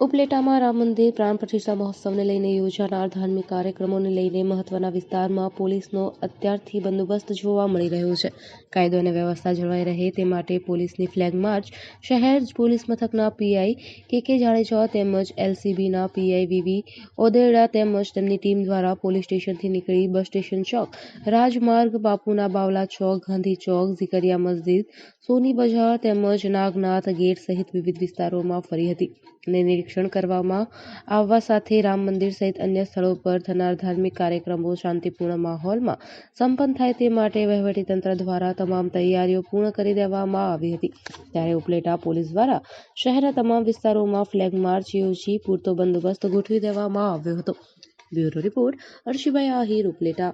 ઉપલેટામાં રામ મંદિર પ્રાણ પ્રતિષ્ઠા મહોત્સવને લઈને યોજાનાર ધાર્મિક કાર્યક્રમોને લઈને મહત્વના વિસ્તારમાં પોલીસનો અત્યારથી બંદોબસ્ત જોવા મળી રહ્યો છે. કાયદો અને વ્યવસ્થા જળવાઈ રહે તે માટે પોલીસની ફ્લેગ માર્ચ શહેર પોલીસ મથકના પીઆઈ કે કે જાડેજા તેમજ એલસીબીના પીઆઈ વીવી ઓદેડા તેમજ તેમની ટીમ દ્વારા પોલીસ સ્ટેશનથી નીકળી બસ સ્ટેશન ચોક, રાજમાર્ગ, બાપુના બાવલા ચોક, ગાંધી ચોક, ઝીકરિયા મસ્જિદ, સોની બજાર તેમજ નાગનાથ ગેટ સહિત વિવિધ વિસ્તારોમાં ફરી હતી. અને નિરીક્ષણ કરવામાં આવવા સાથે રામ મંદિર સહિત અન્ય સ્થળો પર થનાર ધાર્મિક કાર્યક્રમો શાંતિપૂર્ણ માહોલમાં સંપન્ન થાય તે માટે વહીવટીતંત્ર દ્વારા તમામ તૈયારીઓ પૂર્ણ કરી દેવામાં આવી હતી. ત્યારે ઉપલેટા પોલીસ દ્વારા શહેરના તમામ વિસ્તારોમાં ફ્લેગ માર્ચ યોજી પૂરતો બંદોબસ્ત ગોઠવી દેવામાં આવ્યો હતો. Bureau report Arshibhai Ahir, Upleta.